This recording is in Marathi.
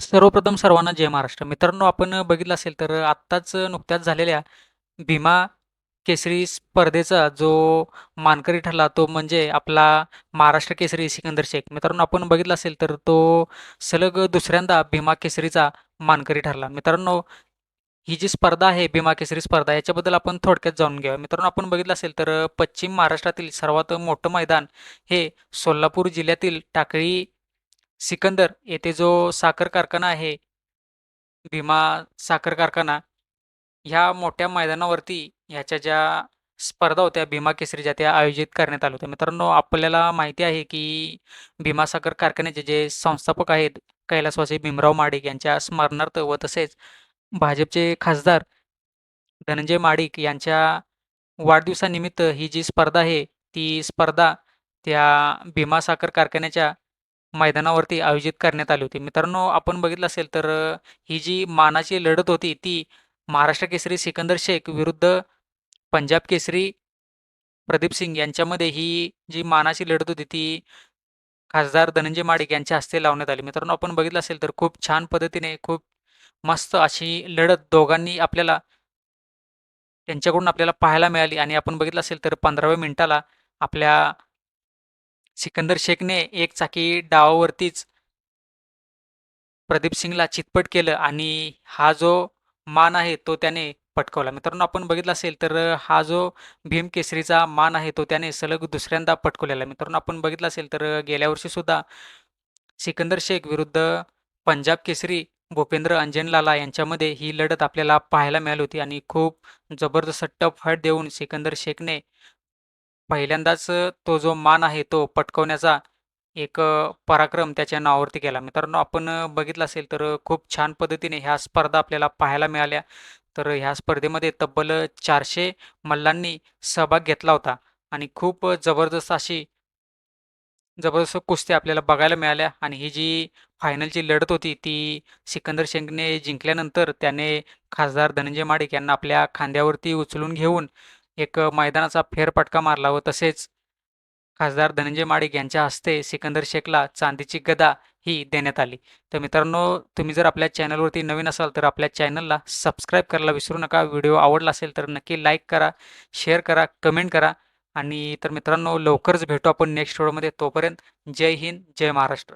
सर्वप्रथम सर्वांना जय महाराष्ट्र. मित्रांनो आपण बघितलं असेल तर आत्ताच नुकत्याच झालेल्या भीमा केसरी स्पर्धेचा जो मानकरी ठरला तो म्हणजे आपला महाराष्ट्र केसरी सिकंदर शेख. मित्रांनो आपण बघितलं असेल तर तो सलग दुसऱ्यांदा भीमा केसरीचा मानकरी ठरला. मित्रांनो ही जी स्पर्धा आहे भीमा केसरी स्पर्धा याच्याबद्दल आपण थोडक्यात जाणून घेऊया. मित्रांनो आपण बघितलं असेल तर पश्चिम महाराष्ट्रातील सर्वात मोठं मैदान हे सोलापूर जिल्ह्यातील टाकळी सिकंदर येथे जो साखर कारखाना आहे भीमा साखर कारखाना ह्या मोठ्या मैदानावरती ह्याच्या ज्या स्पर्धा होत्या भीमा केसरीच्या त्या आयोजित करण्यात आल्या होत्या. मित्रांनो आपल्याला माहिती आहे की भीमा साखर कारखान्याचे जे संस्थापक आहेत कैलासवासी भीमराव माडिक यांच्या स्मरणार्थ व तसेच भाजपचे खासदार धनंजय माडिक यांच्या वाढदिवसानिमित्त ही जी स्पर्धा आहे ती स्पर्धा त्या भीमा साखर कारखान्याच्या मैदानावरती आयोजित करण्यात आली होती. मित्रांनो आपण बघितलं असेल तर ही जी मानाची लढत होती ती महाराष्ट्र केसरी सिकंदर शेख विरुद्ध पंजाब केसरी प्रदीप सिंग यांच्यामध्ये ही जी मानाची लढत होती ती खासदार धनंजय माडिक यांच्या हस्ते लावण्यात आली. मित्रांनो आपण बघितलं असेल तर खूप छान पद्धतीने खूप मस्त अशी लढत दोघांनी आपल्याला त्यांच्याकडून आपल्याला पाहायला मिळाली. आणि आपण बघितलं असेल तर पंधराव्या मिनिटाला आपल्या सिकंदर शेखने एक चाकी डावावरतीच प्रदीप सिंगला चितपट केलं आणि हा जो मान आहे तो त्याने पटकावला. मित्रांनो आपण बघितलं असेल तर हा जो भीम केसरीचा मान आहे तो त्याने सलग दुसऱ्यांदा पटकवलेला आहे. मित्रांनो आपण बघितलं असेल तर गेल्या वर्षी सुद्धा सिकंदर शेख विरुद्ध पंजाब केसरी भूपेंद्र अंजनलाला यांच्यामध्ये ही लढत आपल्याला पाहायला मिळाली होती आणि खूप जबरदस्त टफ फाईट देऊन सिकंदर शेखने पहिल्यांदाच तो जो मान आहे तो पटकवण्याचा एक पराक्रम त्याच्या नावावरती केला. मित्रांनो आपण बघितलं असेल तर खूप छान पद्धतीने ह्या स्पर्धा आपल्याला पाहायला मिळाल्या. तर ह्या स्पर्धेमध्ये तब्बल चारशे मल्लांनी सहभाग घेतला होता आणि खूप जबरदस्त अशी जबरदस्त कुस्त्या आपल्याला बघायला मिळाल्या आणि ही जी फायनलची लढत होती ती सिकंदर शेखने जिंकल्यानंतर त्याने खासदार धनंजय माडिक यांना आपल्या खांद्यावरती उचलून घेऊन एक मैदानाचा फेरफटका मारला व तसेच खासदार धनंजय माडिक यांच्या हस्ते सिकंदर शेखला चांदीची गदा ही देण्यात आली. तर मित्रांनो तुम्ही जर आपल्या चॅनलवरती नवीन असाल तर आपल्या चॅनलला सबस्क्राईब करायला विसरू नका. व्हिडिओ आवडला असेल तर नक्की लाईक करा शेअर करा कमेंट करा आणि तर मित्रांनो लवकरच भेटू आपण नेक्स्ट व्हिडिओमध्ये. तोपर्यंत जय हिंद जय महाराष्ट्र.